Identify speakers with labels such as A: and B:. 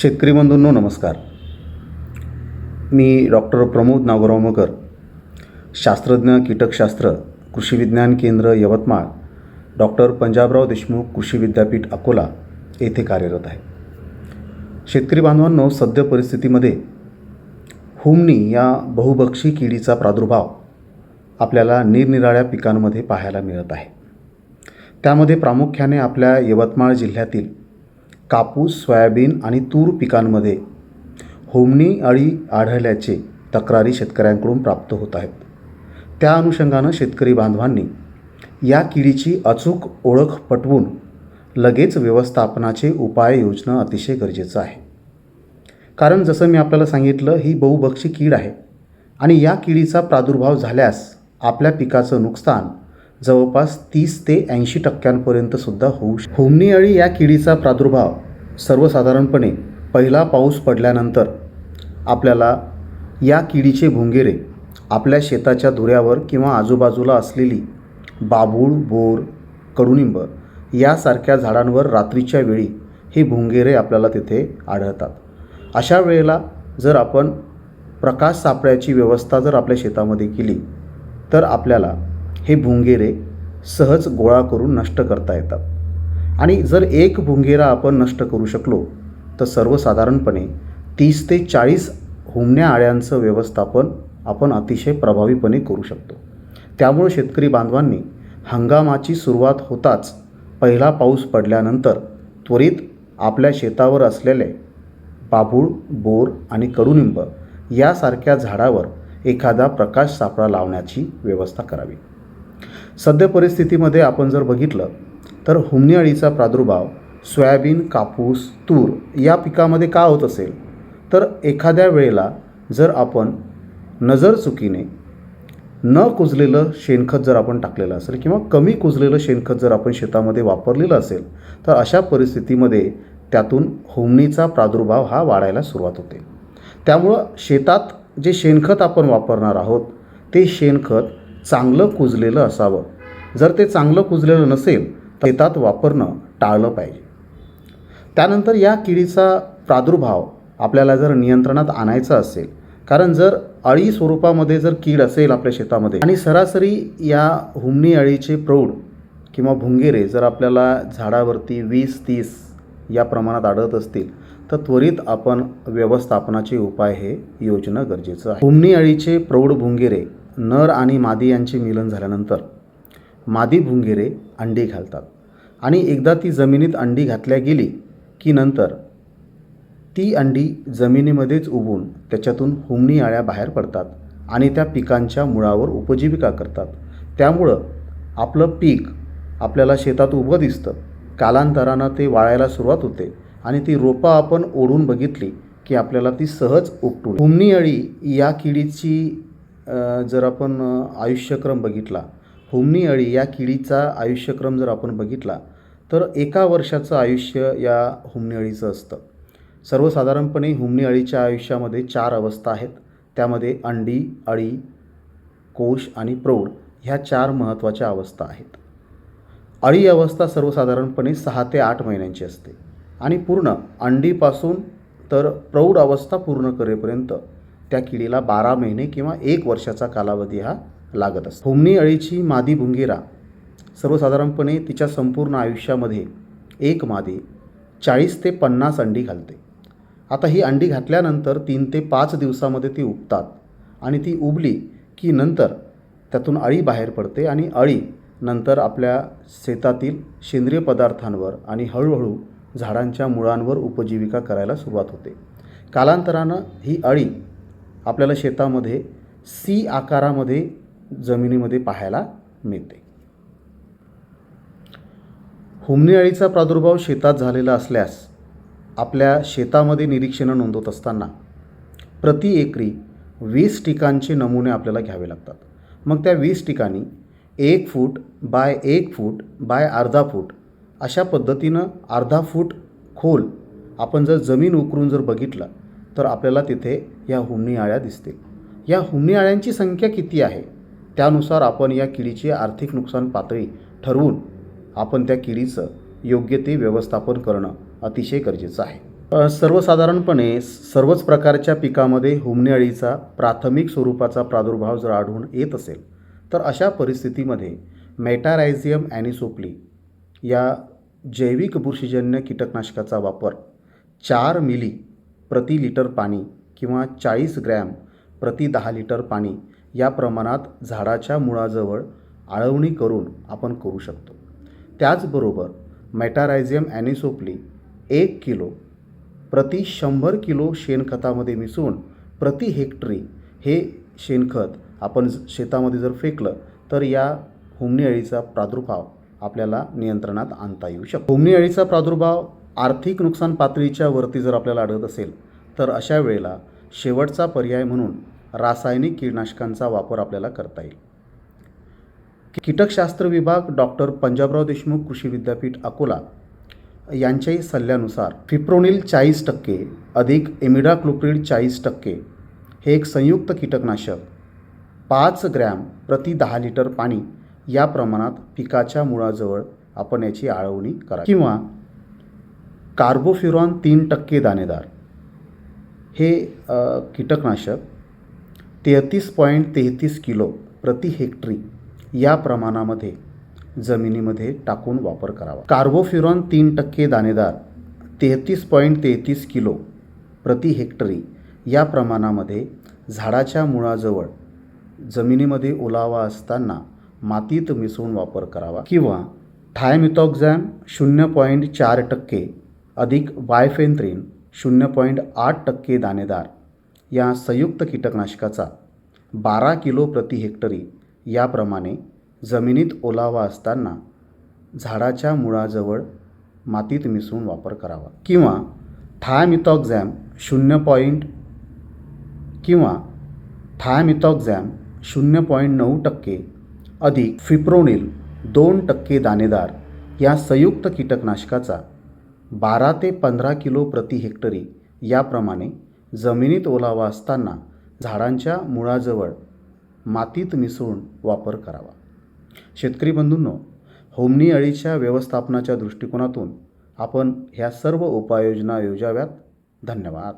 A: शेतकरी बंधूंनो नमस्कार. मी डॉक्टर प्रमोद नागोराव मकर शास्त्रज्ञ कीटकशास्त्र कृषी विज्ञान केंद्र यवतमाळ डॉक्टर पंजाबराव देशमुख कृषी विद्यापीठ अकोला येथे कार्यरत आहे. शेतकरी बांधवांनो सद्य परिस्थितीमध्ये हुमनी या बहुभक्षी किडीचा प्रादुर्भाव आपल्याला निरनिराळ्या पिकांमध्ये पाहायला मिळत आहे. त्यामध्ये प्रामुख्याने आपल्या यवतमाळ जिल्ह्यातील कापूस सोयाबीन आणि तूर पिकांमध्ये होमणी अळी आढळल्याचे तक्रारी शेतकऱ्यांकडून प्राप्त होत आहेत. त्या अनुषंगानं शेतकरी बांधवांनी या किडीची अचूक ओळख पटवून लगेच व्यवस्थापनाचे उपाय योजणं अतिशय गरजेचं आहे. कारण जसं मी आपल्याला सांगितलं ही बहुभक्षी कीड आहे आणि या किडीचा प्रादुर्भाव झाल्यास आपल्या पिकाचं नुकसान जवळपास तीस ते ऐंशी टक्क्यांपर्यंतसुद्धा होऊ श अळी या किडीचा प्रादुर्भाव सर्वसाधारणपणे पहिला पाऊस पडल्यानंतर आपल्याला या किडीचे भुंगेरे आपल्या शेताच्या धुऱ्यावर किंवा आजूबाजूला असलेली बाभूळ बोर कडुनिंब यासारख्या झाडांवर रात्रीच्या वेळी हे भुंगेरे आपल्याला तिथे आढळतात. अशा वेळेला जर आपण प्रकाश सापळ्याची व्यवस्था जर आपल्या शेतामध्ये केली तर आपल्याला हे भुंगेरे सहज गोळा करून नष्ट करता येतात. आणि जर एक भुंगेरा आपण नष्ट करू शकलो तर सर्वसाधारणपणे तीस ते चाळीस हुमण्या आळ्यांचं व्यवस्थापन आपण अतिशय प्रभावीपणे करू शकतो. त्यामुळे शेतकरी बांधवांनी हंगामाची सुरुवात होताच पहिला पाऊस पडल्यानंतर त्वरित आपल्या शेतावर असलेले बाभूळ बोर आणि कडुनिंब यासारख्या झाडावर एखादा प्रकाश सापळा लावण्याची व्यवस्था करावी. सद्य परिस्थितीमध्ये आपण जर बघितलं तर हुमणी अळीचा प्रादुर्भाव सोयाबीन कापूस तूर या पिकामध्ये का होत असेल? तर एखाद्या वेळेला जर आपण नजर चुकीने न कुजलेलं शेणखत जर आपण टाकलेलं असेल किंवा कमी कुजलेलं शेणखत जर आपण शेतामध्ये वापरलेलं असेल तर अशा परिस्थितीमध्ये त्यातून होमणीचा प्रादुर्भाव हा वाढायला सुरुवात होते. त्यामुळं शेतात जे शेणखत आपण वापरणार आहोत ते शेणखत चांगलं कुजलेलं असावं. जर ते चांगलं कुजलेलं नसेल शेतात वापरणं टाळलं पाहिजे. त्यानंतर या किडीचा प्रादुर्भाव आपल्याला जर नियंत्रणात आणायचा असेल कारण जर अळी स्वरूपामध्ये जर कीड असेल आपल्या शेतामध्ये आणि सरासरी या हुमणी अळीचे प्रौढ किंवा भुंगेरे जर आपल्याला झाडावरती वीस तीस या प्रमाणात आढळत असतील तर त्वरित आपण व्यवस्थापनाचे उपाय हे योजणं गरजेचं आहे. हुमणी अळीचे प्रौढ भुंगेरे नर आणि मादी यांचे मिलन झाल्यानंतर मादी भुंगेरे अंडी घालतात. आणि एकदा ती जमिनीत अंडी घातल्या गेली की नंतर ती अंडी जमिनीमध्येच उबून त्याच्यातून हुमणी आळ्या बाहेर पडतात आणि त्या पिकांच्या मुळावर उपजीविका करतात. त्यामुळं आपलं पीक आपल्याला शेतात उभं दिसतं. कालांतरानं ते वाळायला सुरुवात होते आणि ती रोपं आपण ओढून बघितली की आपल्याला ती सहज उपटून हुमणी अळी या किडीची जर आपण आयुष्यक्रम बघितला होमनी अळी या किडीचा आयुष्यक्रम जर आपण बघितला तर एका वर्षाचं आयुष्य या होमनी अळीचं असतं. सर्वसाधारणपणे हुमणी अळीच्या आयुष्यामध्ये चार अवस्था आहेत. त्यामध्ये अंडी अळी कोश आणि प्रौढ ह्या चार महत्त्वाच्या अवस्था आहेत. अळी अवस्था सर्वसाधारणपणे सहा ते आठ महिन्यांची असते. आणि पूर्ण अंडीपासून तर प्रौढ अवस्था पूर्ण करेपर्यंत त्या किडीला बारा महिने किंवा एक वर्षाचा कालावधी हा लागत असतो. होमनी अळीची मादी भुंगेरा सर्वसाधारणपणे तिच्या संपूर्ण आयुष्यामध्ये एक मादी चाळीस ते पन्नास अंडी घालते. आता ही अंडी घातल्यानंतर तीन ते पाच दिवसामध्ये ती उबतात आणि ती उबली की नंतर त्यातून अळी बाहेर पडते आणि अळी नंतर आपल्या शेतातील सेंद्रिय पदार्थांवर आणि हळूहळू झाडांच्या मुळांवर उपजीविका करायला सुरुवात होते. कालांतरानं ही अळी आपल्याला शेतामध्ये सी आकारामध्ये जमिनीमध्ये पाहायला मिळते. हुमणी अळीचा प्रादुर्भाव शेतात झालेला असल्यास आपल्या शेतामध्ये निरीक्षणं नोंदवत असताना प्रति एकरी वीस ठिकाणचे नमुने आपल्याला घ्यावे लागतात. मग त्या वीस ठिकाणी एक फूट बाय एक फूट बाय अर्धा फूट अशा पद्धतीनं अर्धा फूट खोल आपण जर जमीन उकरून जर बघितलं तर आपल्याला तिथे या हुमणी आळ्या दिसतील. या हुमणी आळ्यांची संख्या किती आहे? त्यानुसार आपण या किडीची आर्थिक नुकसान पातळी ठरवून आपण त्या किडीचं योग्य ते व्यवस्थापन करणं अतिशय गरजेचं आहे. सर्वसाधारणपणे सर्वच प्रकारच्या पिकामध्ये हुमणी अळीचा प्राथमिक स्वरूपाचा प्रादुर्भाव जर आढळून येत असेल तर अशा परिस्थितीमध्ये मेटारायझियम ॲनिसोप्ली या जैविक बुरशीजन्य कीटकनाशकाचा वापर चार मिली प्रति लिटर पाणी किंवा चाळीस ग्रॅम प्रति दहा लिटर पाणी या प्रमाणात झाडाच्या मुळाजवळ आळवणी करून आपण करू शकतो. त्याचबरोबर मॅटारायझियम ॲनिसोप्ली एक किलो प्रति शंभर किलो शेणखतामध्ये मिसळून प्रति हेक्टरी हे शेणखत आपण शेतामध्ये जर फेकलं तर या हुमणी अळीचा प्रादुर्भाव आपल्याला नियंत्रणात आणता येऊ शकतो. हुमणी अळीचा प्रादुर्भाव आर्थिक नुकसान पातळीच्या वरती जर आपल्याला आढळत असेल तर अशा वेळेला शेवटचा पर्याय म्हणून रासायनिक कीटनाशकांचा वापर आपल्याला करता येईल. कीटकशास्त्र विभाग डॉक्टर पंजाबराव देशमुख कृषी विद्यापीठ अकोला यांच्याही सल्ल्यानुसार फिप्रोनिल चाळीस टक्के अधिक एमिडाक्लोप्रिड चाळीस टक्के हे एक संयुक्त कीटकनाशक. पाच ग्रॅम प्रति दहा लिटर पाणी या प्रमाणात पिकाच्या मुळाजवळ आपण याची आळवणी करा किंवा कार्बोफ्युरॉन तीन टक्के दाणेदार हे कीटकनाशक तेहतीस पॉईंट तेहतीस किलो प्रति हेक्टरी या प्रमाणामध्ये जमिनीमध्ये टाकून वापर करावा. कार्बोफ्युरॉन तीन टक्के दाणेदार तेहतीस पॉईंट तेहतीस किलो प्रति हेक्टरी या प्रमाणामध्ये झाडाच्या मुळाजवळ जमिनीमध्ये ओलावा असताना मातीत मिसळून वापर करावा किंवा थायमिथॉक्झॅम शून्य पॉईंट चार टक्के अधिक वायफेन्थ्रिन शून्य पॉईंट आठ टक्के दाणेदार या संयुक्त कीटकनाशकाचा बारा किलो प्रति हेक्टरी याप्रमाणे जमिनीत ओलावा असताना झाडाच्या मुळाजवळ मातीत मिसळून वापर करावा. किंवा थायमिथॉक्झॅम शून्य पॉईंट किंवा थायमिथॉक्झॅम शून्य पॉईंट नऊ टक्के अधिक फिप्रोनिल दोन टक्के दाणेदार या संयुक्त कीटकनाशकाचा बारा ते पंधरा किलो प्रति हेक्टरी याप्रमाणे जमिनीत ओलावा असताना झाडांच्या मुळाजवळ मातीत मिसळून वापर करावा. शेतकरी बंधूंनो होमनी अळीच्या व्यवस्थापनाच्या दृष्टिकोनातून आपण ह्या सर्व उपाययोजना योजाव्यात. धन्यवाद.